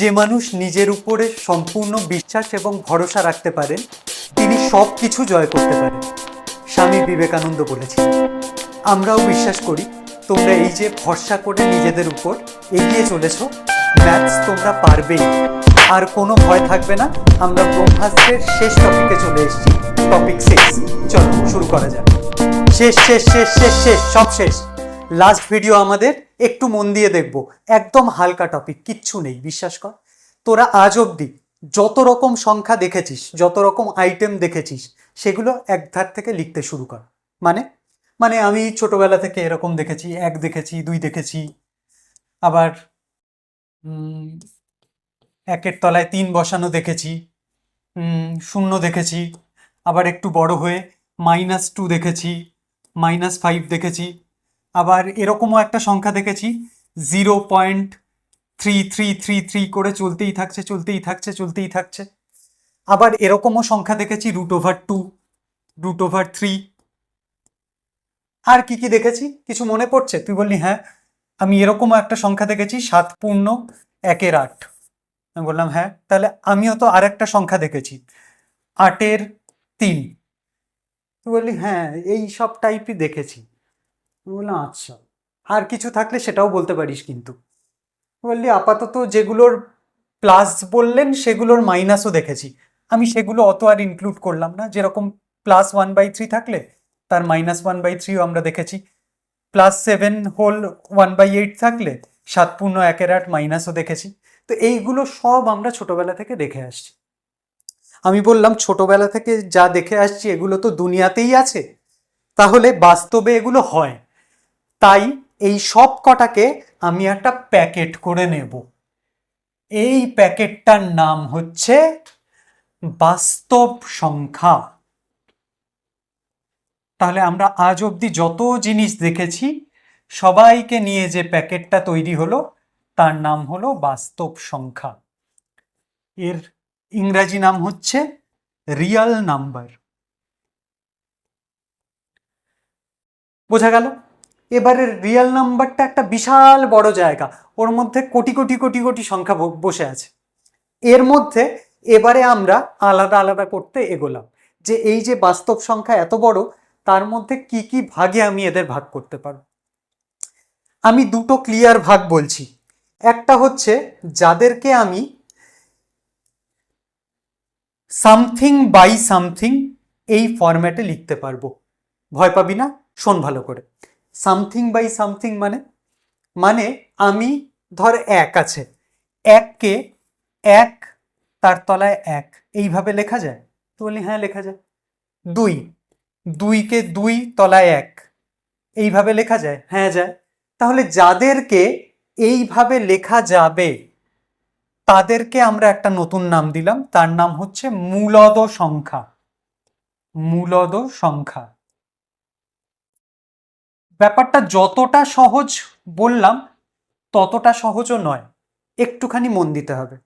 যে মানুষ নিজের উপরে সম্পূর্ণ বিশ্বাস এবং ভরসা রাখতে পারেন, তিনি সব কিছু জয় করতে পারেন। স্বামী বিবেকানন্দ বলেছিলেন আমরাও বিশ্বাস করি, তোমরা এই যে ভরসা করে নিজেদের উপর এগিয়ে চলেছ ম্যাথস তোমরা পারবেই। আর কোনো ভয় থাকবে না, আমরা ব্রহ্মাস্ত্রের শেষ টপিকে চলে এসেছি। টপিক সিক্স, চলো, শুরু করা যাক। শেষ শেষ শেষ শেষ শেষ, সব শেষ। লাস্ট ভিডিও আমাদের একটু মন দিয়ে দেখব। একদম হালকা টপিক কিচ্ছু নেই, বিশ্বাস কর। তোরা আজ অবধি যত রকম সংখ্যা দেখেছিস, যত রকম আইটেম দেখেছিস, সেগুলো এক ধার থেকে লিখতে শুরু কর। মানে? মানে আমি ছোটবেলা থেকে এরকম দেখেছি, এক দেখেছি, দুই দেখেছি। আবার একের তলায় তিন বসানো দেখেছি শূন্য দেখেছি। আবার একটু বড় হয়ে মাইনাস টু দেখেছি মাইনাস ফাইভ দেখেছি। আবার এরকমও একটা সংখ্যা দেখেছি zero point three three three three করে চলতেই থাকছে চলতেই থাকছে চলতেই থাকছে। আবার এরকমও সংখ্যা দেখেছি root over two root over three আর কি কি দেখেছি? কিছু মনে পড়ছে? তুই বললি হ্যাঁ আমি এরকমও একটা সংখ্যা দেখেছি, সাত পূর্ণ, একের আট। আমি বললাম হ্যাঁ তাহলে আমিও তো আর একটা সংখ্যা দেখেছি, আটের তিন। তুই বললি হ্যাঁ এই সব টাইপই দেখেছি। বললাম আচ্ছা আর কিছু থাকলে সেটাও বলতে পারিস কিন্তু। বললি, আপাতত যেগুলোর প্লাস বললেন, সেগুলোর মাইনাসও দেখেছি। আমি সেগুলো অত আর ইনক্লুড করলাম না। যেরকম প্লাস ওয়ান বাই থ্রি থাকলে, তার মাইনাস ওয়ান বাই থ্রিও আমরা দেখেছি। Plus seven whole one by eight থাকলে, সাত পূর্ণ একের আট মাইনাসও দেখেছি। তো এইগুলো সব আমরা ছোটবেলা থেকে দেখে আসছি। আমি বললাম, ছোটবেলা থেকে যা দেখে আসছি, এগুলো তো দুনিয়াতেই আছে। তাহলে বাস্তবে এগুলো হয়। তাই এই সব কটাকে আমি একটা প্যাকেট করে নেব। এই প্যাকেটটার নাম হচ্ছে বাস্তব সংখ্যা। তাহলে আমরা আজ অবধি যত জিনিস দেখেছি, সবাইকে নিয়ে যে প্যাকেটটা তৈরি হলো, তার নাম হলো বাস্তব সংখ্যা। এর ইংরাজি নাম হচ্ছে রিয়াল নাম্বার। বোঝা গেল? এবারের রিয়েল নাম্বারটা একটা বিশাল বড় জায়গা। ওর মধ্যে কোটি কোটি কোটি কোটি সংখ্যা বসে আছে। এর মধ্যে এবারে আমরা আলাদা আলাদা করতে এগোলাম যে এই যে বাস্তব সংখ্যা এত বড়, তার মধ্যে কি কি ভাগে আমি এদের ভাগ করতে পারব? আমি দুটো ক্লিয়ার ভাগ বলছি। একটা হচ্ছে যাদেরকে আমি সামথিং বাই সামথিং এই ফরম্যাটে লিখতে পারব। ভয় পাবি না? শোন ভালো করে। সামথিং বাই সামথিং মানে মানে আমি ধর এক আছে, এককে এক, তার তলায় এক, এইভাবে লেখা যায়? তো বলি হ্যাঁ লেখা যায়। দুই, দুইকে দুই, তলায় এক, এইভাবে লেখা যায়? হ্যাঁ যায়। তাহলে যাদেরকে এইভাবে লেখা যাবে, তাদেরকে আমরা একটা নতুন নাম দিলাম, তার নাম হচ্ছে মূলদ সংখ্যা। মূলদ সংখ্যা। ব্যাপারটা যতটা সহজ বললাম, ততটা সহজও নয়। একটুখানি মন দিতে হবে।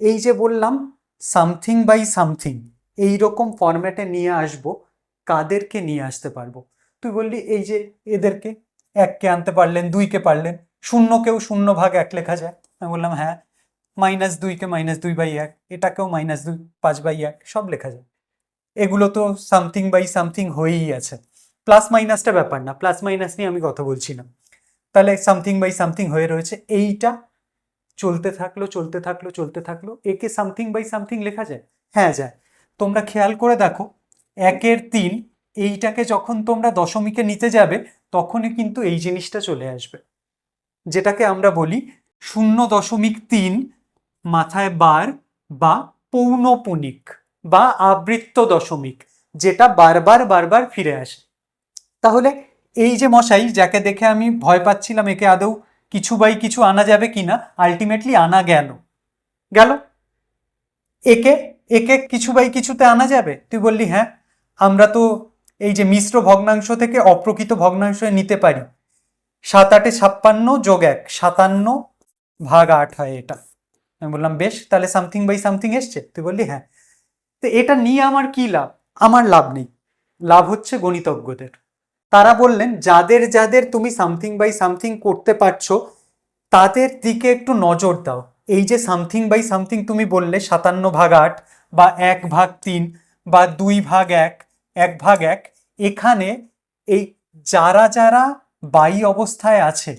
এই যে বললাম সামথিং বাই সামথিং এই রকম ফরম্যাটে নিয়ে আসব, কাদেরকে নিয়ে আসতে পারব। তুই বললি, এই যে এদেরকে, এককে আনতে পারলেন, দুইকে পারলেন, শূন্যকেও শূন্য ভাগ এক লেখা যায়। আমি বললাম হ্যাঁ মাইনাস দুইকে মাইনাস দুই বাই এক, এটাকেও মাইনাস দুই, পাঁচ বাই এক, সব লেখা যায়। এগুলো তো সামথিং বাই সামথিং হয়েই আছে। প্লাস মাইনাসটা ব্যাপার না। প্লাস মাইনাস নিয়ে আমি কথা বলছি না। তাহলে সামথিং বাই সামথিং হয়ে রয়েছে। এইটা চলতে থাকল চলতে থাকল চলতে থাকল। একে সামথিং বাই সামথিং লেখা যায়? হ্যাঁ যায়। তোমরা খেয়াল করে দেখো, একের তিন, এইটাকে যখন তোমরা দশমিকে নিতে যাবে, তখনই কিন্তু এই জিনিসটা চলে আসবে। যেটাকে আমরা বলি শূন্য দশমিক তিন মাথায় বার বা পৌনপুনিক বা আবৃত্ত দশমিক, যেটা বারবার বারবার ফিরে আসে। তাহলে এই যে মশাই, যাকে দেখে আমি ভয় পাচ্ছিলাম, একে আদৌ কিছু বাই কিছু আনা যাবে কিনা আলটিমেটলি আনা গেল। গেল? একে একে কিছু বাই কিছুতে আনা যাবে? তুই বললি হ্যাঁ আমরা তো এই যে মিশ্র ভগ্নাংশ থেকে অপ্রকৃত ভগ্নাংশ নিতে পারি। সাত আটে ছাপ্পান্ন যোগ এক, সাতান্ন ভাগ আট হয় এটা। আমি বললাম, বেশ, তাহলে সামথিং বাই সামথিং এসছে। তুই বললি হ্যাঁ। তো এটা নিয়ে আমার কি লাভ? আমার লাভ নেই। লাভ হচ্ছে গণিতজ্ঞদের। তারা বললেন, যাদের যাদের তুমি সামথিং বাই সামথিং করতে পারছ, তাদের দিকে একটু নজর দাও। এই যে সামথিং বাই সামথিং তুমি বললে, সাতান্ন ভাগ আট বা এক ভাগ তিন বা দুই ভাগ এক এক ভাগ এক, এখানে এই যারা যারা বাই অবস্থায় আছে,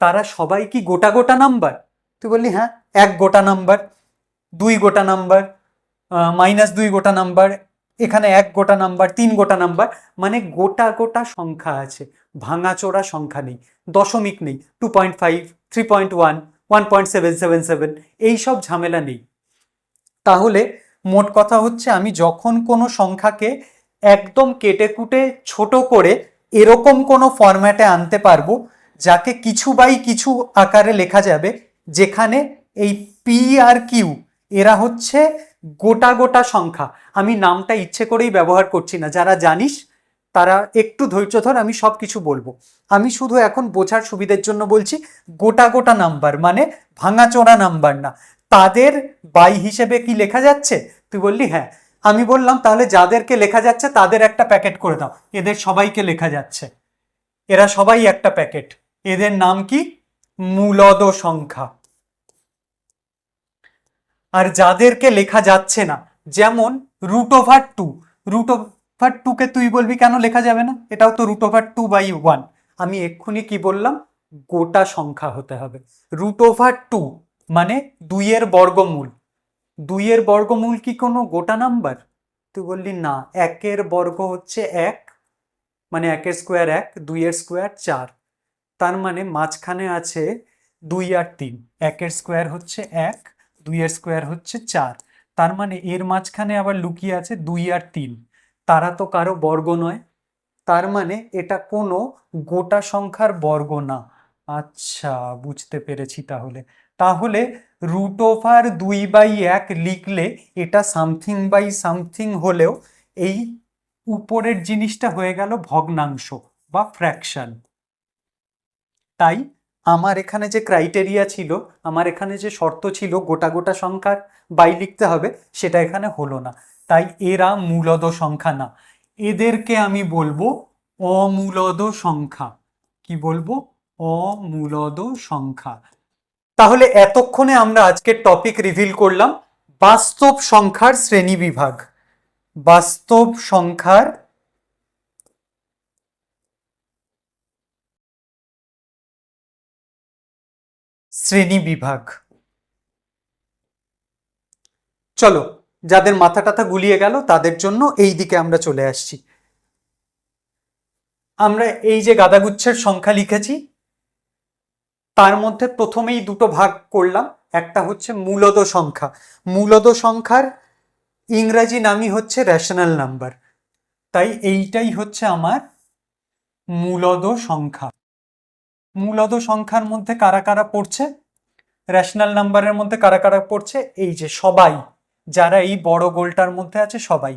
তারা সবাই কি গোটা গোটা নাম্বার তুই বললি হ্যাঁ এক গোটা নাম্বার দুই গোটা নাম্বার মাইনাস দুই গোটা নাম্বার এখানে এক গোটা নাম্বার তিন গোটা নাম্বার মানে গোটা গোটা সংখ্যা আছে। ভাঙাচোরা সংখ্যা নেই, দশমিক নেই two point five three point one one point seven seven seven এইসব ঝামেলা নেই। তাহলে মোট কথা হচ্ছে আমি যখন কোনো সংখ্যাকে একদম কেটে কুটে ছোট করে এরকম কোনো ফরম্যাটে আনতে পারব, যাকে কিছু বাই কিছু আকারে লেখা যাবে, যেখানে এই পি আর কিউ এরা হচ্ছে গোটা গোটা সংখ্যা। আমি নামটা ইচ্ছে করেই ব্যবহার করছি না। যারা জানিস, তারা একটু ধৈর্য ধর, আমি সব কিছু বলব। আমি শুধু এখন বোঝার সুবিধের জন্য বলছি, গোটা গোটা নাম্বার মানে ভাঙাচোরা নাম্বার না। তাদের বাই হিসেবে কি লেখা যাচ্ছে? তুই বললি হ্যাঁ। আমি বললাম, তাহলে যাদেরকে লেখা যাচ্ছে, তাদের একটা প্যাকেট করে দাও। এদের সবাইকে লেখা যাচ্ছে। এরা সবাই একটা প্যাকেট। এদের নাম কি? মূলদ সংখ্যা। আর যাদেরকে লেখা যাচ্ছে না, যেমন root over two root over টুকে তুই বলবি কেন লেখা যাবে না? এটাও তো root over two by one আমি এক্ষুনি কি বললাম? গোটা সংখ্যা হতে হবে। রুট ওভার টু মানে দুইয়ের বর্গমূল। দুইয়ের বর্গমূল কি কোনো গোটা নাম্বার তুই বললি না, একের বর্গ হচ্ছে এক মানে একের স্কোয়ার এক, দুইয়ের স্কোয়ার চার। তার মানে মাঝখানে আছে দুই আর তিন, একের স্কোয়ার হচ্ছে এক দুইয়ের স্কোয়ার হচ্ছে চার। তার মানে এর মাঝখানে আবার লুকিয়ে আছে দুই আর তিন। তারা তো কারও বর্গ নয়। তার মানে এটা কোনো গোটা সংখ্যার বর্গ না। আচ্ছা বুঝতে পেরেছি তাহলে। তাহলে রুট ওভার দুই বাই এক লিখলে এটা সামথিং বাই সামথিং হলেও এই উপরের জিনিসটা হয়ে গেল ভগ্নাংশ বা ফ্র্যাকশন তাই আমার এখানে যে ক্রাইটেরিয়া ছিল, আমার এখানে যে শর্ত ছিল, গোটা গোটা সংখ্যার বাই লিখতে হবে, সেটা এখানে হলো না। তাই এরা মূলদ সংখ্যা না। এদেরকে আমি বলব অমূলদ সংখ্যা। কি বলব? অমূলদ সংখ্যা। তাহলে এতক্ষণে আমরা আজকের টপিক রিভিল করলাম বাস্তব সংখ্যার শ্রেণি বিভাগ। বাস্তব সংখ্যার শ্রেণি বিভাগ। চলো, যাদের মাথা টাথা গুলিয়ে গেল, তাদের জন্য এই দিকে আমরা চলে আসছি। আমরা এই যে গাদাগুচ্ছের সংখ্যা লিখেছি, তার মধ্যে প্রথমেই দুটো ভাগ করলাম। একটা হচ্ছে মূলদ সংখ্যা। মূলদ সংখ্যার ইংরাজি নামই হচ্ছে রেশনাল নাম্বার তাই এইটাই হচ্ছে আমার মূলদ সংখ্যা। মূলদ সংখ্যার মধ্যে কারা কারা পড়ছে? রেশনাল নাম্বারের মধ্যে কারা কারা পড়ছে? এই যে সবাই, যারা এই বড় গোলটার মধ্যে আছে সবাই।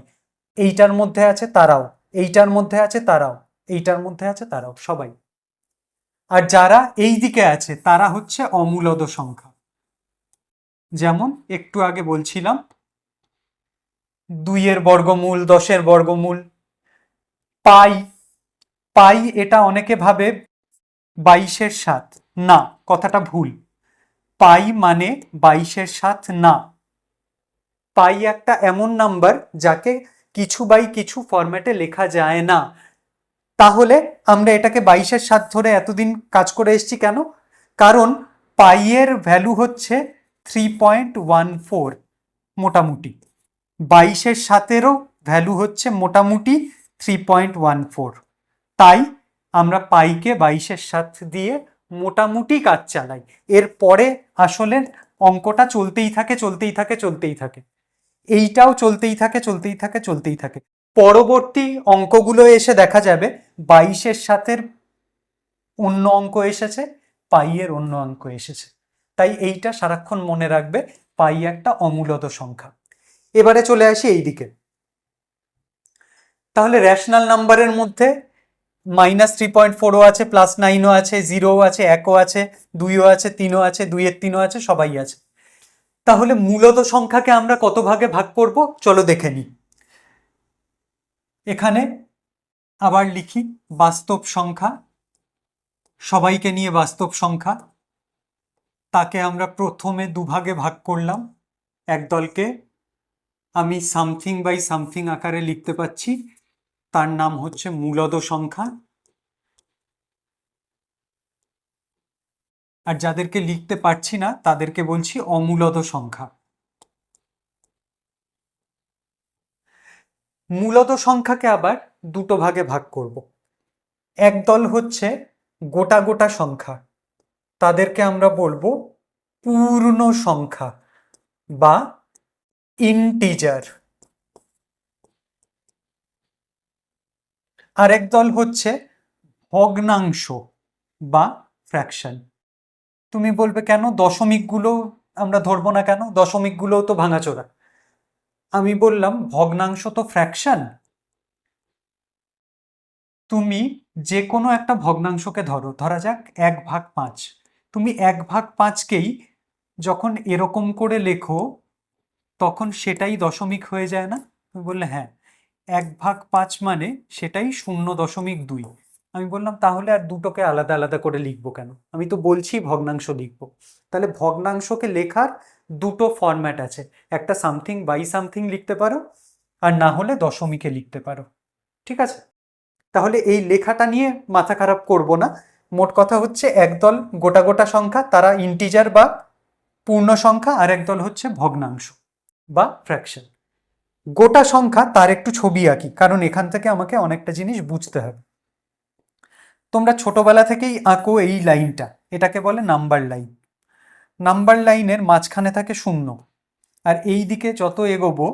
এইটার মধ্যে আছে তারাও, এইটার মধ্যে আছে তারাও, এইটার মধ্যে আছে তারাও, সবাই। আর যারা এই দিকে আছে, তারা হচ্ছে অমূলদ সংখ্যা। যেমন একটু আগে বলছিলাম, দুইয়ের বর্গমূল, দশের বর্গমূল, পাই পাই এটা অনেকে ভাবে বাইশের সাত, না, কথাটা ভুল। পাই মানে বাইশের সাত, না। পাই একটা এমন নাম্বার যাকে কিছু বাই কিছু ফরম্যাটে লেখা যায় না। তাহলে আমরা এটাকে বাইশের সাত ধরে এতদিন কাজ করে এসেছি কেন? কারণ পাইয়ের ভ্যালু হচ্ছে থ্রি পয়েন্ট ওয়ান ফোর মোটামুটি। বাইশের সাতেরও ভ্যালু হচ্ছে মোটামুটি থ্রি পয়েন্ট ওয়ান ফোর তাই আমরা পাইকে বাইশের সাত দিয়ে মোটামুটি কাজ চালাই। এরপরে আসলে অঙ্কটা চলতেই থাকে চলতেই থাকে চলতেই থাকে। এইটাও চলতেই থাকে চলতেই থাকে চলতেই থাকে। পরবর্তী অঙ্কগুলো এসে দেখা যাবে, বাইশের সাথের অন্য অঙ্ক এসেছে, পাইয়ের অন্য অঙ্ক এসেছে। তাই এইটা সারাক্ষণ মনে রাখবে, পাই একটা অমূলত সংখ্যা। এবারে চলে আসি এই দিকে তাহলে রেশনাল নাম্বারের মধ্যে মাইনাস থ্রি পয়েন্ট ফোরও আছে প্লাস নাইনও আছে জিরোও আছে একও আছে দুইও আছে তিনও আছে দুইয়ের তিনও আছে, সবাই আছে। তাহলে মূলত সংখ্যাকে আমরা কত ভাগে ভাগ করব? চলো দেখে নিই। এখানে আবার লিখি, বাস্তব সংখ্যা। সবাইকে নিয়ে বাস্তব সংখ্যা। তাকে আমরা প্রথমে দুভাগে ভাগ করলাম। এক দলকে আমি সামথিং বাই সামথিং আকারে লিখতে পাচ্ছি। তার নাম হচ্ছে মূলদ সংখ্যা। আর যাদেরকে লিখতে পারছি না, তাদেরকে বলছি অমূলদ সংখ্যা। মূলত সংখ্যাকে আবার দুটো ভাগে ভাগ করব। এক দল হচ্ছে গোটা গোটা সংখ্যা। তাদেরকে আমরা বলব পূর্ণ সংখ্যা বা ইন্টিজার। আরেক দল হচ্ছে ভগ্নাংশ বা ফ্র্যাকশন তুমি বলবে কেন দশমিকগুলো আমরা ধরবো না কেন? দশমিকগুলোও তো ভাঙাচোরা। আমি বললাম ভগ্নাংশ তো ফ্র্যাকশন তুমি যে কোনো একটা ভগ্নাংশকে ধরো, ধরা যাক এক ভাগ পাঁচ। তুমি এক ভাগ পাঁচকেই যখন এরকম করে লেখো, তখন সেটাই দশমিক হয়ে যায় না? তুমি বললে হ্যাঁ। এক ভাগ পাঁচ মানে সেটাই শূন্য দশমিক দুই। আমি বললাম, তাহলে আর দুটোকে আলাদা আলাদা করে লিখব কেন? আমি তো বলছি ভগ্নাংশ লিখব। তাহলে ভগ্নাংশকে লেখার দুটো ফরম্যাট আছে। একটা সামথিং বাই সামথিং লিখতে পারো, আর না হলে দশমিকে লিখতে পারো। ঠিক আছে? তাহলে এই লেখাটা নিয়ে মাথা খারাপ করব না। মোট কথা হচ্ছে একদল গোটা গোটা সংখ্যা, তারা ইন্টিজার বা পূর্ণ সংখ্যা, আর একদল হচ্ছে ভগ্নাংশ বা ফ্র্যাকশন গোটা সংখ্যা তার একটু ছবি আঁকি, কারণ এখান থেকে আমাকে অনেকটা জিনিস বুঝতে হবে। তোমরা ছোটবেলা থেকেই আঁকো এই লাইনটা, এটাকে বলে নাম্বার লাইন। নাম্বার লাইনের মাঝখানে থাকে শূন্য, আর এই দিকে যত এগোবো,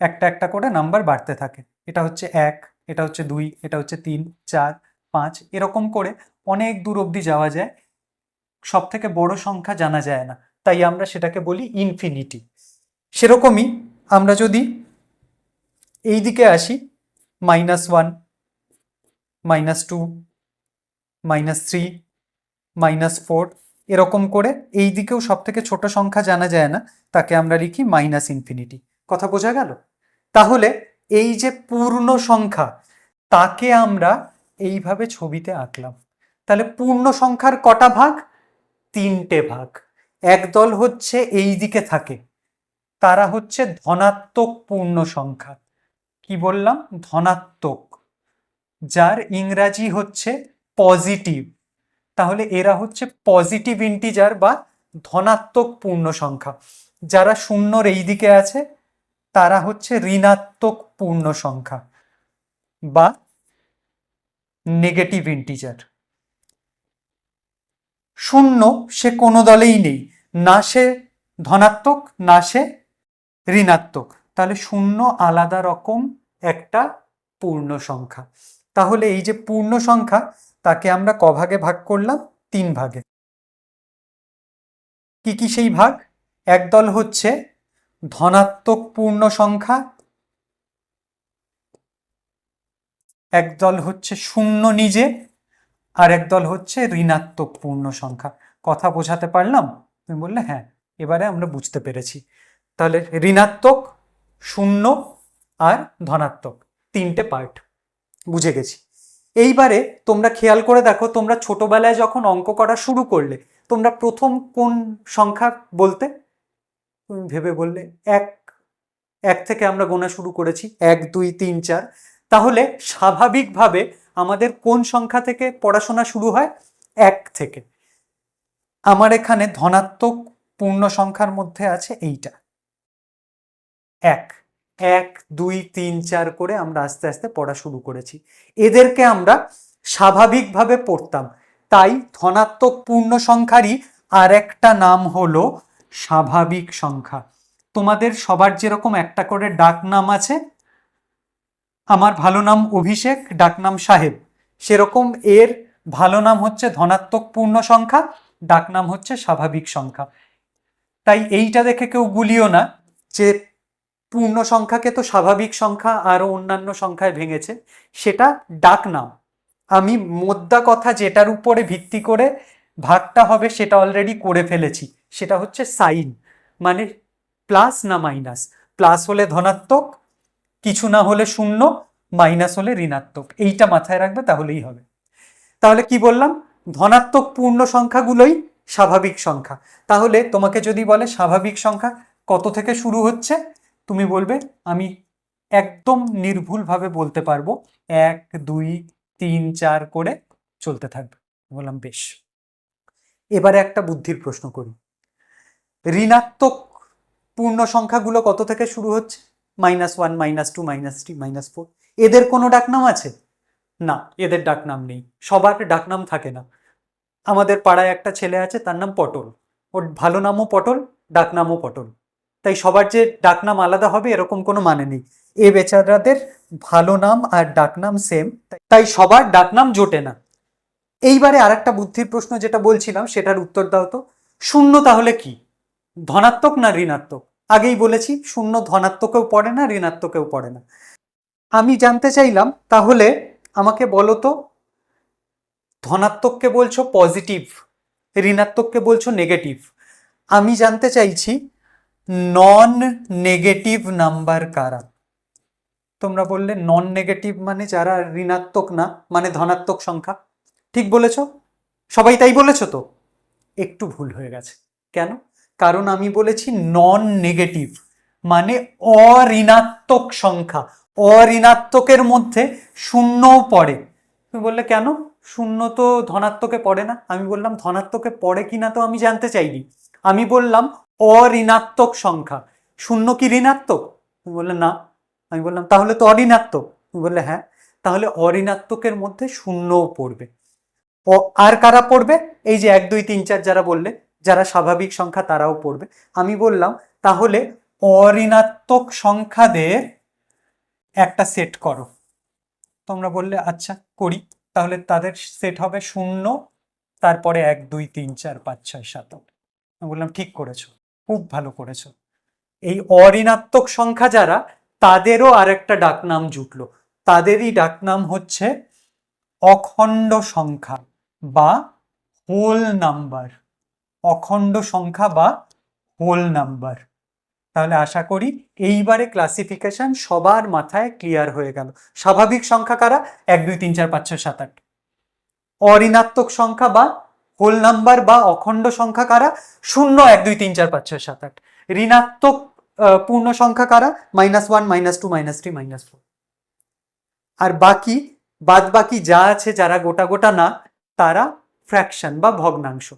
একটা একটা করে নাম্বার বাড়তে থাকে। এটা হচ্ছে এক, এটা হচ্ছে দুই, এটা হচ্ছে তিন, চার, পাঁচ, এরকম করে অনেক দূর অবধি যাওয়া যায়। সব থেকে বড় সংখ্যা জানা যায় না, তাই আমরা সেটাকে বলি ইনফিনিটি। সেরকমই আমরা যদি এই দিকে আসি minus one minus two minus three minus four এরকম করে এই দিকেও সব থেকে ছোট সংখ্যা জানা যায় না, তাকে আমরা লিখি মাইনাস ইনফিনিটি কথা বোঝা গেল? তাহলে এই যে পূর্ণ সংখ্যা, তাকে আমরা এইভাবে ছবিতে আঁকলাম। তাহলে পূর্ণ সংখ্যার কটা ভাগ? তিনটে ভাগ। একদল হচ্ছে এই দিকে থাকে, তারা হচ্ছে ধনাত্মক পূর্ণ সংখ্যা। কি বললাম? ধনাত্মক, যার ইংরাজি হচ্ছে পজিটিভ তাহলে এরা হচ্ছে পজিটিভ ইন্টিজার বা ধনাত্মক পূর্ণ সংখ্যা। যারা শূন্যর এই দিকে আছে, তারা হচ্ছে ঋণাত্মক পূর্ণ সংখ্যা বা নেগেটিভ ইন্টিজার শূন্য সে কোনো দলেই নেই। না সে ধনাত্মক, না সে ঋণাত্মক। তাহলে শূন্য আলাদা রকম একটা পূর্ণ সংখ্যা। তাহলে এই যে পূর্ণ সংখ্যা, তাকে আমরা কভাগে ভাগ করলাম? তিন ভাগে। কি কি সেই ভাগ? একদল হচ্ছে ধনাত্মক পূর্ণ সংখ্যা একদল হচ্ছে শূন্য নিজে, আর একদল হচ্ছে ঋণাত্মক পূর্ণ সংখ্যা। কথা বোঝাতে পারলাম? তুমি বললে হ্যাঁ এবারে আমরা বুঝতে পেরেছি। তাহলে ঋণাত্মক শূন্য আর ধনাত্মক, তিনটে পার্ট বুঝে গেছি। এইবারে তোমরা খেয়াল করে দেখো, তোমরা ছোটবেলায় যখন অঙ্ক করা শুরু করলে, তোমরা প্রথম কোন সংখ্যা বলতে? তুমি ভেবে বললে এক এক থেকে আমরা গোনা শুরু করেছি, এক, দুই, তিন, চার। তাহলে স্বাভাবিকভাবে আমাদের কোন সংখ্যা থেকে পড়াশোনা শুরু হয়? এক থেকে। আমার এখানে ধনাত্মক পূর্ণ সংখ্যার মধ্যে আছে এইটা। এক। এক, দুই, তিন, চার করে আমরা আস্তে আস্তে পড়া শুরু করেছি। এদেরকে আমরা স্বাভাবিকভাবে পড়তাম। তাই ধনাত্মক পূর্ণ সংখ্যারই আর একটা নাম হলো স্বাভাবিক সংখ্যা। তোমাদের সবার যেরকম একটা করে ডাক নাম আছে, আমার ভালো নাম অভিষেক ডাকনাম সাহেব। সেরকম এর ভালো নাম হচ্ছে ধনাত্মক পূর্ণ সংখ্যা ডাকনাম হচ্ছে স্বাভাবিক সংখ্যা। তাই এইটা দেখে কেউ গুলিও না যে পূর্ণ সংখ্যাকে তো স্বাভাবিক সংখ্যা আরও অন্যান্য সংখ্যায় ভেঙেছে, সেটা ডাক ডাকনাম আমি মোদ্দা কথা যেটার উপরে ভিত্তি করে ভাগটা হবে সেটা অলরেডি করে ফেলেছি, সেটা হচ্ছে সাইন। মানে প্লাস না মাইনাস? প্লাস হলে ধনাত্মক, কিছু না হলে শূন্য, মাইনাস হলে ঋণাত্মক। এইটা মাথায় রাখবে, তাহলেই হবে। তাহলে কি বললাম? ধনাত্মক পূর্ণ সংখ্যাগুলোই স্বাভাবিক সংখ্যা। তাহলে তোমাকে যদি বলে স্বাভাবিক সংখ্যা কত থেকে শুরু হচ্ছে? তুমি বলবে, আমি একদম নির্ভুলভাবে বলতে পারব, এক, দুই, তিন, চার করে চলতে থাকবে। বললাম, বেশ। এবারে একটা বুদ্ধির প্রশ্ন করি। ঋণাত্মক পূর্ণ সংখ্যাগুলো কত থেকে শুরু হচ্ছে? Minus one, minus two, minus three, minus four. এদের কোনো ডাকনাম আছে? না, এদের ডাকনাম নেই। সবার ডাকনাম থাকে না। আমাদের পাড়ায় একটা ছেলে আছে, তার নাম পটল। ওর ভালো নামও পটল, ডাকনামও পটল। তাই সবার যে ডাকনাম আলাদা হবে, এরকম কোনো মানে নেই। এ বেচারাদের ভালো নাম আর ডাকনাম সেম তাই সবার ডাকনাম জোটে না। এইবারে আরেকটা বুদ্ধির প্রশ্ন যেটা বলছিলাম, সেটার উত্তর দাও তো। শূন্য তাহলে কি? ধনাত্মক না ঋণাত্মক? আগেই বলেছি, শূন্য ধনাত্মকেও পড়ে না, ঋণাত্মকেও পড়ে না। আমি জানতে চাইলাম, তাহলে আমাকে বলো তো, ধনাত্মককে বলছো পজিটিভ ঋণাত্মককে বলছো নেগেটিভ আমি জানতে চাইছি নন নেগেটিভ নাম্বার কারা? তোমরা বললে নন নেগেটিভ মানে যারা ঋণাত্মক না মানে ধনাত্মক সংখ্যা। ঠিক বলেছ? সবাই তাই বলেছ তো? একটু ভুল হয়ে গেছে। কেন? কারণ আমি বলেছি নন নেগেটিভ মানে অঋণাত্মক সংখ্যা। অঋণাত্মকের মধ্যে শূন্যও পড়ে। তুমি বললে কেন? শূন্য তো ধনাত্মকে পড়ে না। আমি বললাম ধনাত্মকে পড়ে কিনা তো আমি জানতে চাইনি। আমি বললাম অঋণাত্মক সংখ্যা। শূন্য কি ঋণাত্মক? তুমি বললে না। আমি বললাম, তাহলে তো অঋণাত্মক। তুমি বললে হ্যাঁ। তাহলে অঋণাত্মকের মধ্যে শূন্যও পড়বে। আর কারা পড়বে? এই যে এক, দুই, তিন, চার যারা বললে, যারা স্বাভাবিক সংখ্যা তারাও পড়বে। আমি বললাম, তাহলে অঋণাত্মক সংখ্যাদের একটা সেট করো। তোমরা বললে আচ্ছা করি। তাহলে তাদের সেট হবে শূন্য, তারপরে এক, দুই, তিন, চার, পাঁচ, ছয়, সাত আমি বললাম, ঠিক করেছ। খুব ভালো করেছ। এই অঋণাত্মক সংখ্যা যারা, তাদেরও আরেকটা ডাকনাম জুটলো। তাদেরই ডাকনাম হচ্ছে অখণ্ড সংখ্যা বা হোল নাম্বার। অখণ্ড সংখ্যা বা হোল নাম্বার। তাহলে আশা করি এইবারে ক্লাসিফিকেশন সবার মাথায় ক্লিয়ার হয়ে গেল। স্বাভাবিক সংখ্যা কারা? এক, দুই, তিন, চার, পাঁচ, ছয়, সাত, আট। অঋণাত্মক সংখ্যা বা হোল নাম্বার বা অখণ্ড সংখ্যা কারা? শূন্য, এক, দুই, তিন, চার, পাঁচ, ছয়, সাত, আট। ঋণাত্মক পূর্ণ সংখ্যা কারা? Minus one, minus two, minus three, minus four. আর বাকি, বাদ বাকি যা আছে যারা গোটা গোটা না, তারা ফ্র্যাকশন বা ভগ্নাংশ।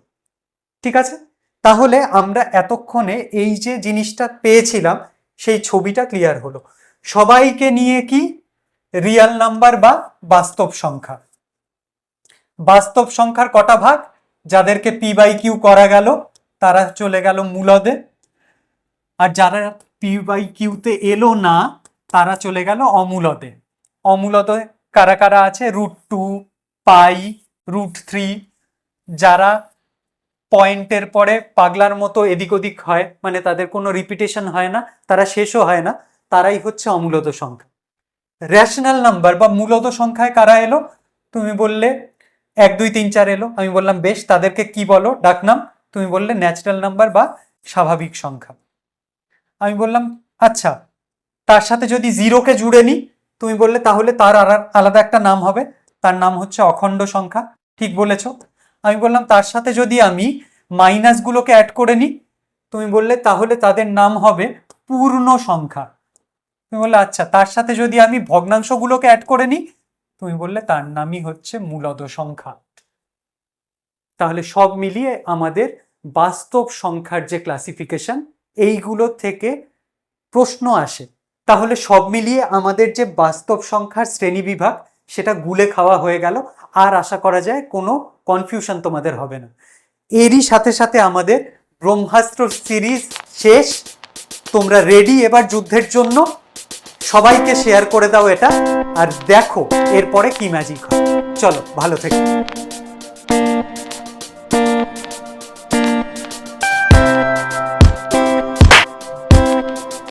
ঠিক আছে? তাহলে আমরা এতক্ষণে এই যে জিনিসটা পেয়েছিলাম, সেই ছবিটা ক্লিয়ার হলো। সবাইকে নিয়ে কি? রিয়াল নাম্বার বা বাস্তব সংখ্যা। বাস্তব সংখ্যার কটা ভাগ? যাদেরকে পি বাই কিউ করা গেল, তারা চলে গেল মূলদে। আর যারা পি বাই কিউতে এলো না, তারা চলে গেল অমূলদে। অমূলদে কারা কারা আছে? Root two pi root three যারা পয়েন্টের পরে পাগলার মতো এদিক ওদিক হয় মানে তাদের কোনো রিপিটেশন হয় না, তারা শেষও হয় না, তারাই হচ্ছে অমূলত সংখ্যা। রেশনাল নাম্বার বা মূলত সংখ্যায় কারা এলো? তুমি বললে এক, দুই, তিন, চার এলো। আমি বললাম, বেশ, তাদেরকে কি বলো? ডাকনাম। তুমি বললে, ন্যাচারাল নাম্বার বা স্বাভাবিক সংখ্যা। আমি বললাম আচ্ছা তার সাথে যদি জিরোকে জুড়ে নিই? তুমি বললে, তাহলে তার আর- আলাদা একটা নাম হবে। তার নাম হচ্ছে অখণ্ড সংখ্যা। ঠিক বলেছ। আমি বললাম, তার সাথে যদি আমি মাইনাসগুলোকে অ্যাড করে নিই? তুমি বললে, তাহলে তাদের নাম হবে পূর্ণ সংখ্যা। তুমি বললে আচ্ছা তার সাথে যদি আমি ভগ্নাংশগুলোকে অ্যাড করে নিই তুমি বললে তার নামই হচ্ছে মূলদ সংখ্যা। তাহলে সব মিলিয়ে আমাদের বাস্তব সংখ্যার যে ক্লাসিফিকেশন এইগুলো থেকে প্রশ্ন আসে। তাহলে সব মিলিয়ে আমাদের যে বাস্তব সংখ্যার শ্রেণীবিভাগ সেটা গুলে খাওয়া হয়ে গেল। আর আশা করা যায় কোনো কনফিউশন তোমাদের হবে না। এরই সাথে সাথে আমাদের ব্রহ্মাস্ত্র সিরিজ শেষ। তোমরা রেডি এবার যুদ্ধের জন্য। সবাইকে শেয়ার করে দাও এটা আর দেখো এরপরে কি ম্যাজিক হয়। চলো ভালো থেকো।